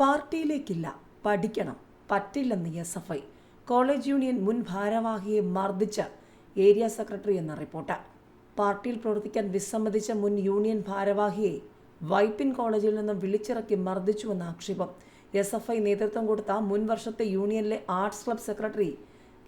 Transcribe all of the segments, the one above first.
പാർട്ടിയിലേക്കില്ല. പഠിക്കണം. പറ്റില്ലെന്ന് S F I. College union മുൻ ഭാരവാഹിയെ മർദ്ദിച്ച ഏരിയ സെക്രട്ടറി എന്ന റിപ്പോർട്ട്. പാർട്ടിയിൽ പ്രവർത്തിക്കാൻ വിസമ്മതിച്ച മുൻ യൂണിയൻ ഭാരവാഹിയെ വൈപ്പിൻ കോളേജിൽ നിന്നും വിളിച്ചിറക്കി മർദ്ദിച്ചുവെന്ന ആക്ഷേപം എസ് എഫ് ഐ നേതൃത്വം കൊടുത്ത മുൻ വർഷത്തെ യൂണിയനിലെ arts club secretary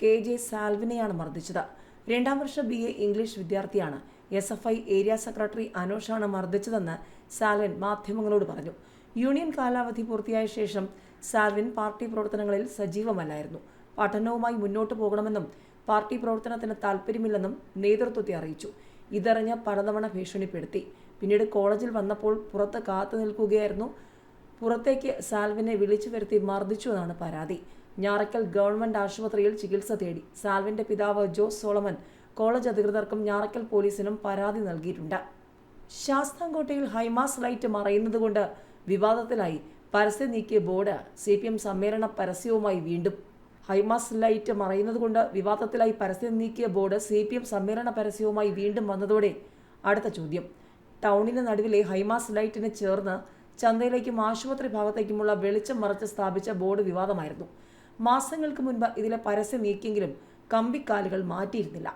K J സാൽവിനെയാണ് മർദ്ദിച്ചത്. രണ്ടാം വർഷ ബി എ ഇംഗ്ലീഷ് വിദ്യാർത്ഥിയാണ് S F I area secretary അനോഷാണ് മർദ്ദിച്ചതെന്ന് സാലൻ മാധ്യമങ്ങളോട് പറഞ്ഞു. യൂണിയൻ കാലാവധി പൂർത്തിയായ ശേഷം സാൽവിൻ പാർട്ടി പ്രവർത്തനങ്ങളിൽ സജീവമല്ലായിരുന്നു. പഠനവുമായി മുന്നോട്ട് പോകണമെന്നും പാർട്ടി പ്രവർത്തനത്തിന് താല്പര്യമില്ലെന്നും നേതൃത്വത്തെ അറിയിച്ചു. ഇതറിഞ്ഞ പലതവണ ഭീഷണിപ്പെടുത്തി. പിന്നീട് കോളേജിൽ വന്നപ്പോൾ പുറത്ത് കാത്തു നിൽക്കുകയായിരുന്നു. പുറത്തേക്ക് സാൽവിനെ വിളിച്ചു വരുത്തി മർദ്ദിച്ചു എന്നാണ് പരാതി. ഞാറയ്ക്കൽ ഗവൺമെന്റ് ആശുപത്രിയിൽ ചികിത്സ തേടി സാൽവിന്റെ പിതാവ് ജോസ് സോളമൻ കോളേജ് അധികൃതർക്കും ഞാറയ്ക്കൽ പോലീസിനും പരാതി നൽകിയിട്ടുണ്ട്. ശാസ്താംകോട്ടയിൽ ഹൈമാസ് ലൈറ്റ് മറയുന്നതുകൊണ്ട് വിവാദത്തിലായി. പരസ്യം നീക്കിയ ബോർഡ് സി പി എം സമ്മേളന പരസ്യവുമായി വീണ്ടും. ഹൈമാസ് ലൈറ്റ് മറയുന്നതുകൊണ്ട് വിവാദത്തിലായി പരസ്യം നീക്കിയ ബോർഡ് സി പി എം സമ്മേളന പരസ്യവുമായി വീണ്ടും വന്നതോടെ അടുത്ത ചോദ്യം. ടൗണിന് നടുവിലെ ഹൈമാസ് ലൈറ്റിന് ചേർന്ന് ചന്തയിലേക്കും ആശുപത്രി ഭാഗത്തേക്കുമുള്ള വെളിച്ചം മറച്ച് സ്ഥാപിച്ച ബോർഡ് വിവാദമായിരുന്നു. മാസങ്ങൾക്ക് മുൻപ് ഇതിലെ പരസ്യം നീക്കിയെങ്കിലും കമ്പിക്കാലുകൾ മാറ്റിയിരുന്നില്ല.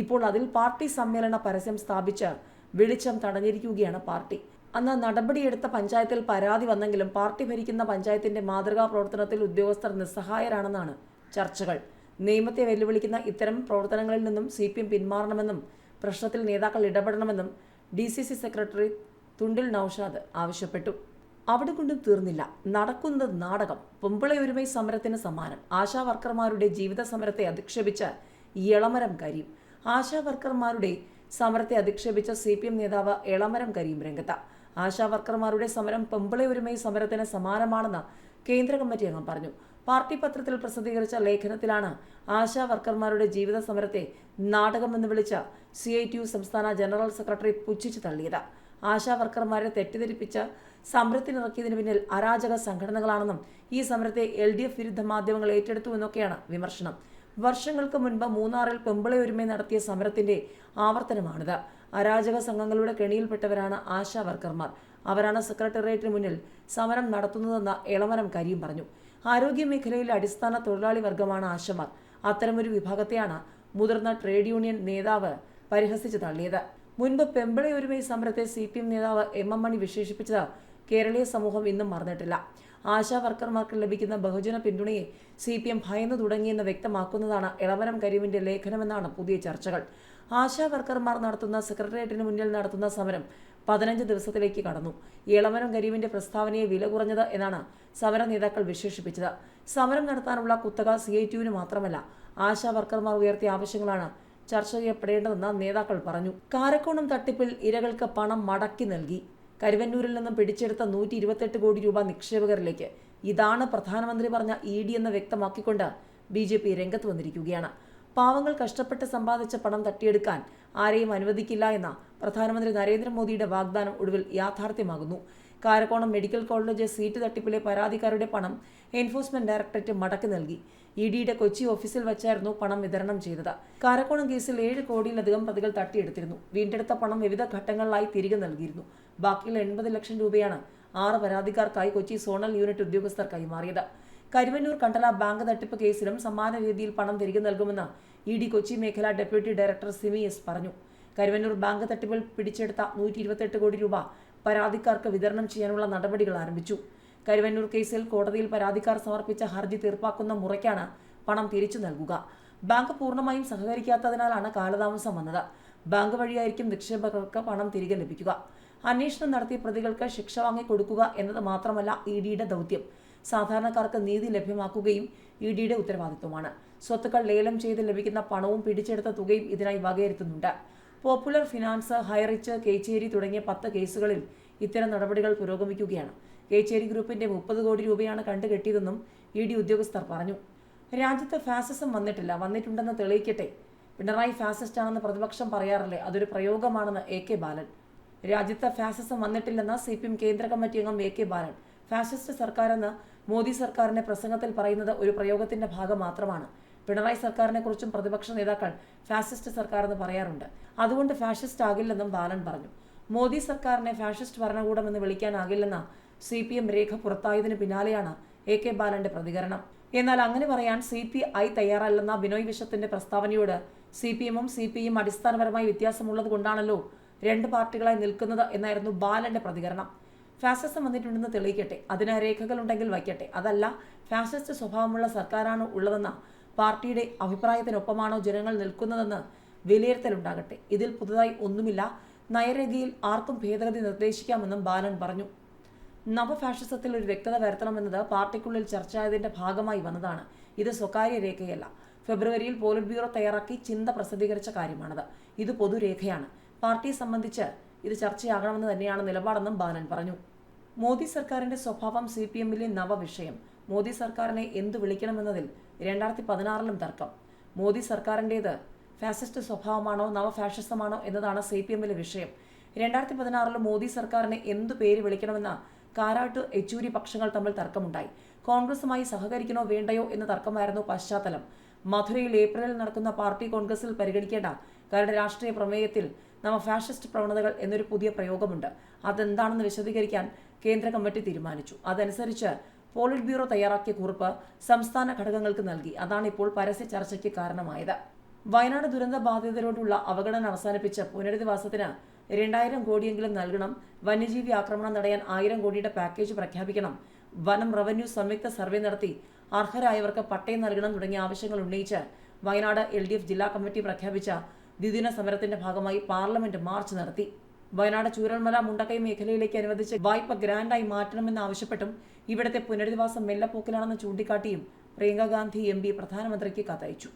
ഇപ്പോൾ അതിൽ പാർട്ടി സമ്മേളന പരസ്യം സ്ഥാപിച്ച് വെളിച്ചം തടഞ്ഞിരിക്കുകയാണ് പാർട്ടി. അന്ന് നടപടിയെടുത്ത പഞ്ചായത്തിൽ പരാതി വന്നെങ്കിലും പാർട്ടി ഭരിക്കുന്ന പഞ്ചായത്തിന്റെ മാതൃകാ പ്രവർത്തനത്തിൽ ഉദ്യോഗസ്ഥർ നിസ്സഹായരാണെന്നാണ് ചർച്ചകൾ. നിയമത്തെ വെല്ലുവിളിക്കുന്ന ഇത്തരം പ്രവർത്തനങ്ങളിൽ നിന്നും സി പി എം പിന്മാറണമെന്നും പ്രശ്നത്തിൽ നേതാക്കൾ ഇടപെടണമെന്നും D C C secretary Thundil Naushad ആവശ്യപ്പെട്ടു. അവിടെ കൊണ്ടും തീർന്നില്ല. നടക്കുന്നത് നാടകം. പൊമ്പിളയൊരുമൈ സമരത്തിന് സമാനം. ആശാ വർക്കർമാരുടെ ജീവിത സമരത്തെ അധിക്ഷേപിച്ച എളമരം കരീം. ആശാ വർക്കർമാരുടെ സമരത്തെ അധിക്ഷേപിച്ച സി പി എം നേതാവ് എളമരം കരീം രംഗത്ത്. ആശാ സമരം സമരം പെമ്പിളയൊരുമൈ സമരത്തിന് സമാനമാണെന്ന് കേന്ദ്ര കമ്മിറ്റി അംഗം പറഞ്ഞു. പാർട്ടി പത്രത്തിൽ പ്രസിദ്ധീകരിച്ച ലേഖനത്തിലാണ് ആശാ വർക്കർമാരുടെ ജീവിത സമരത്തെ നാടകമെന്ന് വിളിച്ച സി ഐ ടി യു സംസ്ഥാന ജനറൽ സെക്രട്ടറി പുച്ഛിച്ചു തള്ളിയത്. ആശാ വർക്കർമാരെ തെറ്റിദ്ധരിപ്പിച്ച് സമരത്തിനിറക്കിയതിന് പിന്നിൽ അരാജക സംഘടനകളാണെന്നും ഈ സമരത്തെ എൽ ഡി എഫ് വിരുദ്ധ മാധ്യമങ്ങൾ ഏറ്റെടുത്തു എന്നൊക്കെയാണ് വിമർശനം. വർഷങ്ങൾക്ക് മുൻപ് മൂന്നാറിൽ പെമ്പിളയൊരുമ നടത്തിയ സമരത്തിന്റെ ആവർത്തനമാണിത്. അരാജക സംഘങ്ങളുടെ കെണിയിൽപ്പെട്ടവരാണ് ആശാ വർക്കർമാർ. അവരാണ് സെക്രട്ടേറിയറ്റിന് മുന്നിൽ സമരം നടത്തുന്നതെന്ന് എളമരം കരിയും പറഞ്ഞു. ആരോഗ്യ മേഖലയിലെ അടിസ്ഥാന തൊഴിലാളി വർഗമാണ് ആശമാർ. അത്തരമൊരു വിഭാഗത്തെയാണ് മുതിർന്ന ട്രേഡ് യൂണിയൻ നേതാവ് പരിഹസിച്ചു തള്ളിയത്. മുൻപ് പെമ്പിളയൊരുമൈ സമരത്തെ സി പി എം നേതാവ് എം എം മണി വിശേഷിപ്പിച്ചത് കേരളീയ സമൂഹം ഇന്നും മറന്നിട്ടില്ല. ആശാ വർക്കർമാർക്ക് ലഭിക്കുന്ന ബഹുജന പിന്തുണയെ സി പി എം ഭയന്നു തുടങ്ങിയെന്ന് വ്യക്തമാക്കുന്നതാണ് ഇളവരം കരീമിന്റെ ലേഖനമെന്നാണ് പുതിയ ചർച്ചകൾ. ആശാ വർക്കർമാർ നടത്തുന്ന സെക്രട്ടേറിയറ്റിന് മുന്നിൽ നടത്തുന്ന സമരം പതിനഞ്ച് ദിവസത്തിലേക്ക് കടന്നു. ഇളവരം കരീമിന്റെ പ്രസ്താവനയെ വില കുറഞ്ഞത് എന്നാണ് സമര നേതാക്കൾ വിശേഷിപ്പിച്ചത്. സമരം നടത്താനുള്ള കുത്തക സി ഐ ടിയുവിന് മാത്രമല്ല ആശാ വർക്കർമാർ ഉയർത്തിയ ആവശ്യങ്ങളാണ് ചർച്ച ചെയ്യപ്പെടേണ്ടതെന്ന് നേതാക്കൾ പറഞ്ഞു. കാരക്കോണം തട്ടിപ്പിൽ ഇരകൾക്ക് പണം മടക്കി നൽകി. കരുവന്നൂരിൽ നിന്നും പിടിച്ചെടുത്ത നൂറ്റി ഇരുപത്തെട്ട് കോടി രൂപ നിക്ഷേപകരിലേക്ക് ഇതാണ് പ്രധാനമന്ത്രി പറഞ്ഞ ഇ ഡി എന്ന് വ്യക്തമാക്കിക്കൊണ്ട് ബി ജെ പി രംഗത്ത് വന്നിരിക്കുകയാണ്. പാവങ്ങൾ കഷ്ടപ്പെട്ട് സമ്പാദിച്ച പണം തട്ടിയെടുക്കാൻ ആരെയും അനുവദിക്കില്ല എന്ന പ്രധാനമന്ത്രി നരേന്ദ്രമോദിയുടെ വാഗ്ദാനം ഒടുവിൽ യാഥാർത്ഥ്യമാകുന്നു. കാരക്കോണം മെഡിക്കൽ കോളേജ് സീറ്റ് തട്ടിപ്പിലെ പരാതിക്കാരുടെ പണം എൻഫോഴ്സ്മെന്റ് ഡയറക്ടറേറ്റ് മടക്കി നൽകി. ഇ ഡിയുടെ കൊച്ചി ഓഫീസിൽ വെച്ചായിരുന്നു പണം വിതരണം ചെയ്തത്. കാരക്കോണം കേസിൽ ഏഴ് കോടിയിലധികം പ്രതികൾ തട്ടിയെടുത്തിരുന്നു. വീണ്ടെടുത്ത പണം വിവിധ ഘട്ടങ്ങളിലായി തിരികെ നൽകിയിരുന്നു. ബാക്കിയുള്ള എൺപത് ലക്ഷം രൂപയാണ് ആറ് പരാതിക്കാർക്കായി കൊച്ചി സോണൽ യൂണിറ്റ് ഉദ്യോഗസ്ഥർ കൈമാറിയത് കരുവന്നൂർ കണ്ടല ബാങ്ക് തട്ടിപ്പ് കേസിലും സമാന രീതിയിൽ പണം തിരികെ നൽകുമെന്ന് ഇ ഡി കൊച്ചി മേഖലാ ഡെപ്യൂട്ടി ഡയറക്ടർ സിമി എസ് പറഞ്ഞു. കരുവന്നൂർ ബാങ്ക് തട്ടിപ്പിൽ പിടിച്ചെടുത്ത നൂറ്റി ഇരുപത്തെട്ട് കോടി രൂപ പരാതിക്കാർക്ക് വിതരണം ചെയ്യാനുള്ള നടപടികൾ ആരംഭിച്ചു. കരുവന്നൂർ കേസിൽ കോടതിയിൽ പരാതിക്കാർ സമർപ്പിച്ച ഹർജി തീർപ്പാക്കുന്ന മുറയ്ക്കാണ് പണം തിരിച്ചു നൽകുക. ബാങ്ക് പൂർണമായും സഹകരിക്കാത്തതിനാലാണ് കാലതാമസം വന്നത്. ബാങ്ക് വഴിയായിരിക്കും നിക്ഷേപകർക്ക് പണം തിരികെ ലഭിക്കുക. അന്വേഷണം നടത്തിയ പ്രതികൾക്ക് ശിക്ഷ വാങ്ങിക്കൊടുക്കുക എന്നത് മാത്രമല്ല ഇ ഡിയുടെ ദൗത്യം. സാധാരണക്കാർക്ക് നീതി ലഭ്യമാക്കുകയും ഇ ഡിയുടെ ഉത്തരവാദിത്വമാണ്. സ്വത്തുക്കൾ ലേലം ചെയ്ത് ലഭിക്കുന്ന പണവും പിടിച്ചെടുത്ത തുകയും ഇതിനായി വകയിരുത്തുന്നുണ്ട്. പോപ്പുലർ ഫിനാൻസ് ഹൈറിച്ച് കേച്ചേരി തുടങ്ങിയ പത്ത് കേസുകളിൽ ഇത്തരം നടപടികൾ പുരോഗമിക്കുകയാണ്. കേച്ചേരി ഗ്രൂപ്പിന്റെ മുപ്പത് കോടി രൂപയാണ് കണ്ടുകെട്ടിയതെന്നും ഇ ഡി ഉദ്യോഗസ്ഥർ പറഞ്ഞു. രാജ്യത്ത് ഫാസിസം വന്നിട്ടില്ല. വന്നിട്ടുണ്ടെന്ന് തെളിയിക്കട്ടെ. പിണറായി ഫാസിസ്റ്റ് ആണെന്ന് പ്രതിപക്ഷം പറയാറില്ലേ? അതൊരു പ്രയോഗമാണെന്ന് എ കെ ബാലൻ. രാജ്യത്ത് ഫാസിസം വന്നിട്ടില്ലെന്ന് സി പി എം കേന്ദ്ര കമ്മിറ്റി അംഗം എ കെ ബാലൻ. ഫാസിസ്റ്റ് സർക്കാരെന്ന് മോദി സർക്കാരിന്റെ പ്രസംഗത്തിൽ പറയുന്നത് ഒരു പ്രയോഗത്തിന്റെ ഭാഗം മാത്രമാണ്. പിണറായി സർക്കാരിനെ കുറിച്ചും പ്രതിപക്ഷ നേതാക്കൾ ഫാസിസ്റ്റ് സർക്കാർ എന്ന് പറയാറുണ്ട്. അതുകൊണ്ട് ഫാഷിസ്റ്റ് ആകില്ലെന്നും ബാലൻ പറഞ്ഞു. മോദി സർക്കാരിനെ ഫാഷിസ്റ്റ് ഭരണകൂടം എന്ന് വിളിക്കാനാകില്ലെന്ന സി പി എം രേഖ പുറത്തായതിനു പിന്നാലെയാണ് എ കെ ബാലന്റെ പ്രതികരണം. എന്നാൽ അങ്ങനെ പറയാൻ സി പി ഐ തയ്യാറല്ലെന്ന ബിനോയ് വിശ്വത്തിന്റെ പ്രസ്താവനയോട് സി പി എമ്മും സി പി ഐയും അടിസ്ഥാനപരമായി വ്യത്യാസമുള്ളത് കൊണ്ടാണല്ലോ രണ്ട് പാർട്ടികളായി നിൽക്കുന്നത് എന്നായിരുന്നു ബാലന്റെ പ്രതികരണം. ഫാസിസം വന്നിട്ടുണ്ടെന്ന് തെളിയിക്കട്ടെ. അതിന് രേഖകളുണ്ടെങ്കിൽ വയ്ക്കട്ടെ. അതല്ല ഫാസിസ്റ്റ് സ്വഭാവമുള്ള സർക്കാരാണ് ഉള്ളതെന്ന പാർട്ടിയുടെ അഭിപ്രായത്തിനൊപ്പമാണോ ജനങ്ങൾ നിൽക്കുന്നതെന്ന് വിലയിരുത്തലുണ്ടാകട്ടെ. ഇതിൽ പുതുതായി ഒന്നുമില്ല. നയരേഖയിൽ ആർക്കും ഭേദഗതി നിർദ്ദേശിക്കാമെന്നും ബാലൻ പറഞ്ഞു. നവഫാഷിസത്തിൽ ഒരു വ്യക്തത വരുത്തണമെന്നത് പാർട്ടിക്കുള്ളിൽ ചർച്ചയായതിന്റെ ഭാഗമായി വന്നതാണ്. ഇത് സ്വകാര്യ രേഖയല്ല. ഫെബ്രുവരിയിൽ പോളിറ്റ് ബ്യൂറോ തയ്യാറാക്കി ചിന്ത പ്രസിദ്ധീകരിച്ച കാര്യമാണത്. ഇത് പൊതുരേഖയാണ്. പാർട്ടിയെ സംബന്ധിച്ച് ഇത് ചർച്ചയാകണമെന്ന് തന്നെയാണ് നിലപാടെന്നും ബാലൻ പറഞ്ഞു. മോദി സർക്കാരിന്റെ സ്വഭാവം സി പി എമ്മിലെ നവവിഷയം. മോദി സർക്കാരിനെ എന്തു വിളിക്കണമെന്നതിൽ രണ്ടായിരത്തി പതിനാറിലും തർക്കം. മോദി സർക്കാരിന്റേത് ഫാസിസ്റ്റ് സ്വഭാവമാണോ നവഫാഷിസമാണോ എന്നതാണ് സി പി എമ്മിലെ വിഷയം. രണ്ടായിരത്തി പതിനാറിൽ മോദി സർക്കാരിനെ എന്തു പേര് വിളിക്കണമെന്ന കാരാട്ട് യെച്ചൂരി പക്ഷങ്ങൾ തമ്മിൽ തർക്കമുണ്ടായി. കോൺഗ്രസുമായി സഹകരിക്കണോ വേണ്ടയോ എന്ന തർക്കമായിരുന്നു പശ്ചാത്തലം. മധുരയിൽ ഏപ്രിലിൽ നടക്കുന്ന പാർട്ടി കോൺഗ്രസിൽ പരിഗണിക്കേണ്ട കരട് രാഷ്ട്രീയ പ്രമേയത്തിൽ നവ ഫാഷിസ്റ്റ് പ്രവണതകൾ എന്നൊരു പുതിയ പ്രയോഗമുണ്ട്. അതെന്താണെന്ന് വിശദീകരിക്കാൻ കേന്ദ്ര കമ്മിറ്റി തീരുമാനിച്ചു. അതനുസരിച്ച് പോളിറ്റ് ബ്യൂറോ തയ്യാറാക്കിയ കുറിപ്പ് സംസ്ഥാന ഘടകങ്ങൾക്ക് നൽകി. അതാണ് ഇപ്പോൾ പരസ്യ ചർച്ചയ്ക്ക് കാരണമായത്. വയനാട് ദുരന്ത ബാധിതരോടുള്ള അവഗണന അവസാനിപ്പിച്ച് പുനരധിവാസത്തിന് രണ്ടായിരം കോടിയെങ്കിലും നൽകണം വന്യജീവി ആക്രമണം തടയാൻ ആയിരം കോടിയുടെ പാക്കേജ് പ്രഖ്യാപിക്കണം വനം റവന്യൂ സംയുക്ത സർവേ നടത്തി അർഹരായവർക്ക് പട്ടയം നൽകണം തുടങ്ങിയ ആവശ്യങ്ങൾ ഉന്നയിച്ച് വയനാട് എൽ ജില്ലാ കമ്മിറ്റി പ്രഖ്യാപിച്ച ദ്വിദിന സമരത്തിന്റെ ഭാഗമായി പാർലമെന്റ് മാർച്ച് നടത്തി. വയനാട് ചൂരൽമല മുണ്ടക്കൈ മേഖലയിലേക്ക് അനുവദിച്ച വായ്പ ഗ്രാൻഡായി മാറ്റണമെന്നാവശ്യപ്പെട്ടും ഇവിടത്തെ പുനരധിവാസം മെല്ലപ്പോക്കിലാണെന്ന് ചൂണ്ടിക്കാട്ടിയും പ്രിയങ്ക ഗാന്ധി എം പി പ്രധാനമന്ത്രിക്ക് കത്തയച്ചു.